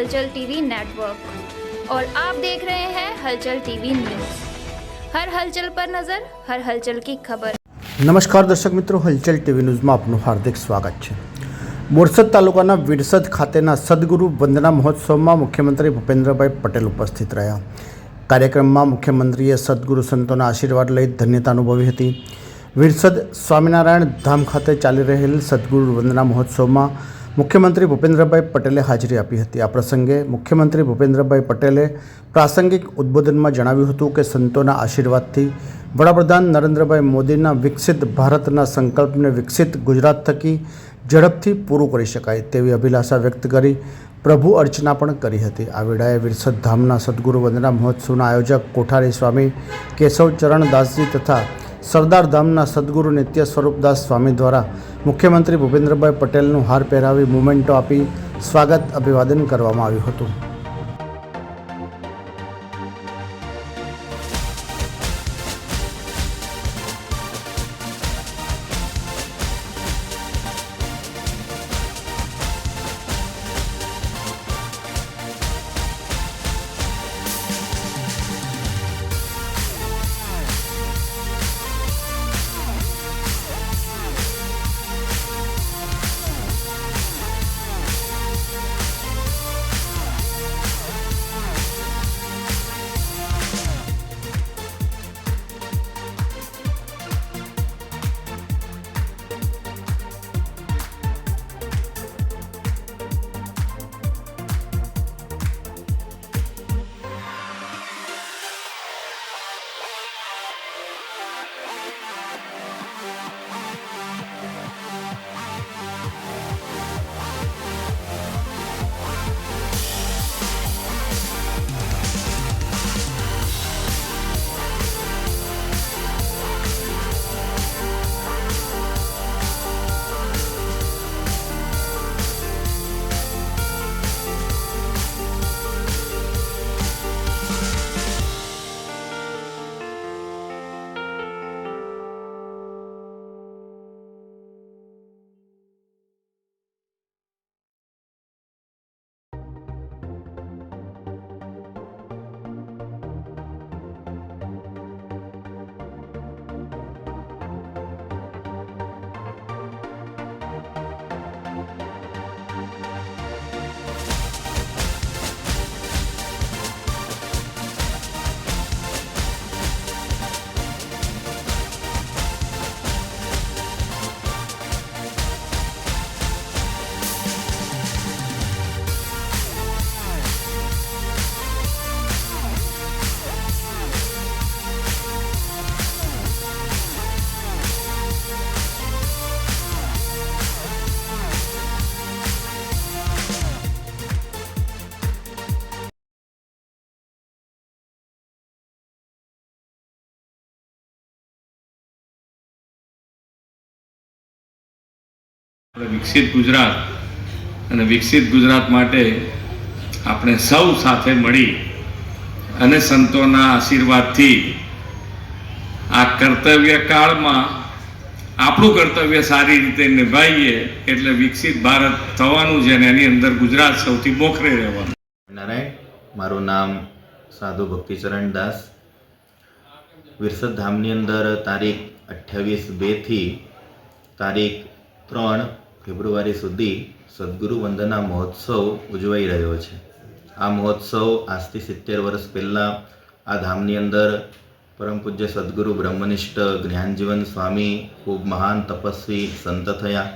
हलचल TV network और आप देख रहे हैं हलचल टीवी न्यूज हर हलचल पर नजर हर हलचल की खबर નમસ્કાર દર્શક મિત્રો હલચલ ટીવી ન્યૂઝમાં આપનું હાર્દિક સ્વાગત છે બોરસદ તાલુકાના વિરસદ ખાતેના સદગુરુ વંદના મહોત્સવમાં મુખ્યમંત્રી ભૂપેન્દ્રભાઈ પટેલ ઉપસ્થિત રહ્યા કાર્યક્રમમાં મુખ્યમંત્રીએ સદગુરુ સંતોના આશીર્વાદ લઈ ધન્યતા અનુભવી હતી વિરસદ સ્વામિનારાયણ ધામ ખાતે ચાલી રહેલ સદગુરુ વંદના મહોત્સવમાં મુખ્યમંત્રી ભૂપેન્દ્રભાઈ પટેલે હાજરી આપી હતી. આ પ્રસંગે મુખ્યમંત્રી ભૂપેન્દ્રભાઈ પટેલે પ્રાસંગિક ઉદ્બોધનમાં જણાવ્યું હતું કે સંતોના આશીર્વાદથી વડાપ્રધાન નરેન્દ્રભાઈ મોદીના વિકસિત ભારતના સંકલ્પને વિકસિત ગુજરાત થકી ઝડપથી પૂરું કરી શકાય તેવી અભિલાષા વ્યક્ત કરી પ્રભુ અર્ચના પણ કરી હતી. આ વેળાએ વિરસદ ધામના સદગુરુ વંદના મહોત્સવના આયોજક કોઠારી સ્વામી કેશવ ચરણ દાસજી તથા સરદાર ધામના સદગુરુ નિત્ય સ્વરૂપદાસ સ્વામી દ્વારા મુખ્યમંત્રી ભૂપેન્દ્રભાઈ પટેલનું હાર પહેરાવી મુમેન્ટો આપી સ્વાગત અભિવાદન કરવામાં આવ્યું હતું. વિકસિત ગુજરાત અને વિકસિત ગુજરાત માટે આપણે સૌ સાથે મળી અને સંતોના આશીર્વાદથી આ કર્તવ્ય કાળમાં આપણું કર્તવ્ય સારી રીતે નિભાવીએ એટલે વિકસિત ભારત થવાનું છે અને એની અંદર ગુજરાત સૌથી મોખરે રહેવાનું. નારાયણ, મારું નામ સાધુ ભક્તિચરણ દાસ. વિરસદ ધામની અંદર તારીખ અઠ્યાવીસ બેથી તારીખ ત્રણ ફેબ્રુઆરી સુધી સદગુરુ વંદના મહોત્સવ ઉજવાઈ રહ્યો છે. આ મહોત્સવ આજથી સિત્તેર વર્ષ પહેલાં આ ધામની અંદર પરમ પૂજ્ય સદગુરુ બ્રહ્મનિષ્ઠ જ્ઞાનજીવન સ્વામી ખૂબ મહાન તપસ્વી સંત થયા.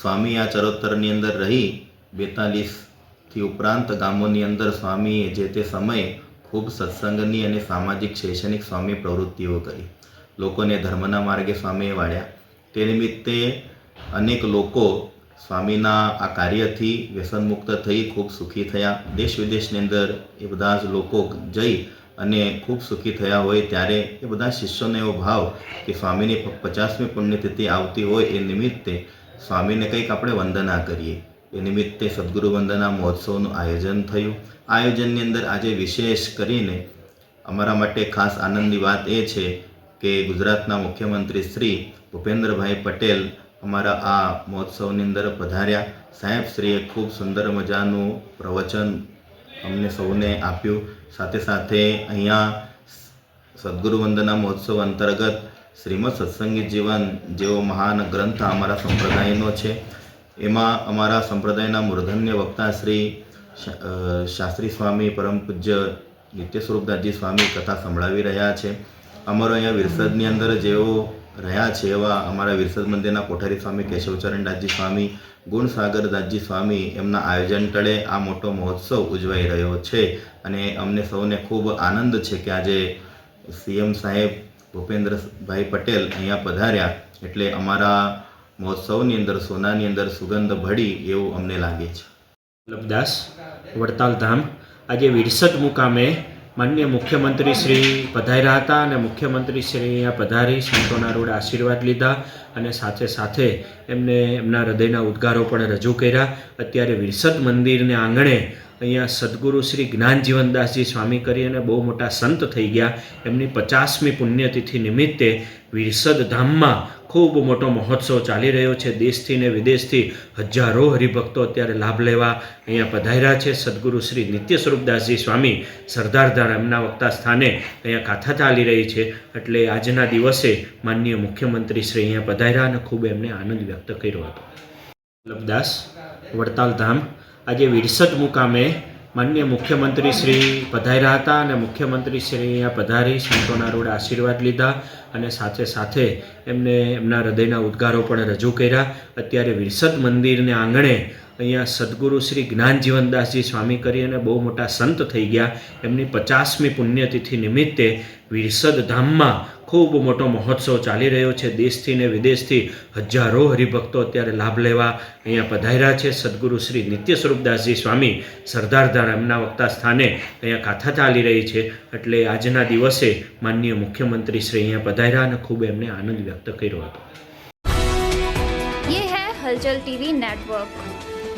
સ્વામી આ ચરોતરની અંદર રહી બેતાલીસથી ઉપરાંત ગામોની અંદર સ્વામીએ જે તે સમયે ખૂબ સત્સંગની અને સામાજિક શૈક્ષણિક સ્વામી પ્રવૃત્તિઓ કરી. લોકોને ધર્મના માર્ગે સ્વામીએ વાળ્યા. તે નિમિત્તે અનેક લોકો સ્વામીના આ કાર્યથી વ્યસનમુક્ત થઈ ખૂબ સુખી થયા. દેશ વિદેશની અંદર એ બધા જ લોકો જઈ અને ખૂબ સુખી થયા હોય ત્યારે એ બધા શિષ્યોને એવો ભાવ કે સ્વામીની પચાસમી પુણ્યતિથિ આવતી હોય એ નિમિત્તે સ્વામીને કંઈક આપણે વંદના કરીએ. એ નિમિત્તે સદગુરુ વંદના મહોત્સવનું આયોજન થયું. આયોજનની અંદર આજે વિશેષ કરીને અમારા માટે ખાસ આનંદની વાત એ છે કે ગુજરાતના મુખ્યમંત્રી શ્રી ભૂપેન્દ્રભાઈ પટેલ અમારા આ મહોત્સવની અંદર પધાર્યા. સાહેબ, શ્રીએ ખૂબ સુંદર મજાનું પ્રવચન અમને સૌને આપ્યું. સાથે સાથે અહીંયા સદગુરુ વંદના મહોત્સવ અંતર્ગત શ્રીમદ સત્સંગી જીવન જેવો મહાન ગ્રંથ અમારા સંપ્રદાયનો છે. એમાં અમારા સંપ્રદાયના મૂર્ધન્ય વક્તા શ્રી શાસ્ત્રી સ્વામી, પરમ પૂજ્ય નિત્ય સ્વરૂપદાસજી સ્વામી કથા સંભળાવી રહ્યા છે. અમારો અહીંયા વિરસદની અંદર જેઓ રહ્યા છે એવા અમારા વિરસદ મંદિરના કોઠારી સ્વામી, કેશવચરણ દાસજી સ્વામી, ગુણસાગર દાસજી સ્વામી એમના આયોજન તળે આ મોટો મહોત્સવ ઉજવાઈ રહ્યો છે. અને અમને સૌને ખૂબ આનંદ છે કે આજે સીએમ સાહેબ ભૂપેન્દ્રભાઈ પટેલ અહીંયા પધાર્યા એટલે અમારા મહોત્સવની અંદર, સોનાની અંદર સુગંધ ભળી એવું અમને લાગે છે. વલ્લભદાસ વડતાલ ધામ. આજે વિરસદ મુકામે માન્ય મુખ્યમંત્રી શ્રી પધાર્યા હતા અને મુખ્યમંત્રી શ્રી અહીંયા પધારી, સંતોના રોડ આશીર્વાદ લીધા અને સાથે સાથે એમને એમના હૃદયના ઉદ્ગારો પણ રજૂ કર્યા. અત્યારે વિરસદ મંદિરને આંગણે અહીંયા સદગુરુ શ્રી જ્ઞાન જીવનદાસજી સ્વામી કરી અને બહુ મોટા સંત થઈ ગયા. એમની પચાસમી પુણ્યતિથિ નિમિત્તે વિરસદ ધામમાં ખૂબ મોટો મહોત્સવ ચાલી રહ્યો છે. દેશથી ને વિદેશથી હજારો હરિભક્તો અત્યારે લાભ લેવા અહીંયા પધાર્યા છે. સદગુરુ શ્રી નિત્ય સ્વરૂપદાસજી સ્વામી સરદારધાર એમના વક્તા સ્થાને અહીંયા કાથા ચાલી રહી છે. એટલે આજના દિવસે માનનીય મુખ્યમંત્રી શ્રી અહીંયા પધાર્યા અને ખૂબ એમને આનંદ વ્યક્ત કર્યો હતો. વડતાલ ધામ. આજે વિરસદ મુકામે માન્ય મુખ્યમંત્રી શ્રી પધાર્યા હતા અને મુખ્યમંત્રી શ્રી અહીંયા પધારી, સંતોના રોડ આશીર્વાદ લીધા અને સાથે સાથે એમને એમના હૃદયના ઉદ્ગારો પણ રજૂ કર્યા. અત્યારે વિરસદ મંદિરને આંગણે અહીંયા સદગુરુ શ્રી જ્ઞાનજીવનદાસજી સ્વામી કરી અને બહુ મોટા સંત થઈ ગયા. એમની પચાસમી પુણ્યતિથિ નિમિત્તે વિરસદ ધામમાં ખૂબ મોટો મહોત્સવ ચાલી રહ્યો છે. દેશથી ને વિદેશથી હજારો હરિભક્તો અત્યારે લાભ લેવા અહીંયા પધાર્યા છે. સદગુરુ શ્રી નિત્ય સ્વરૂપદાસજી સ્વામી સરદારધામ એમના વક્તા સ્થાને અહીંયા કાથા ચાલી રહી છે. એટલે આજના દિવસે માનનીય મુખ્યમંત્રી શ્રી અહીંયા પધાર્યા અને ખૂબ એમને આનંદ વ્યક્ત કર્યો હતો. હલચલ ટીવી નેટવર્ક.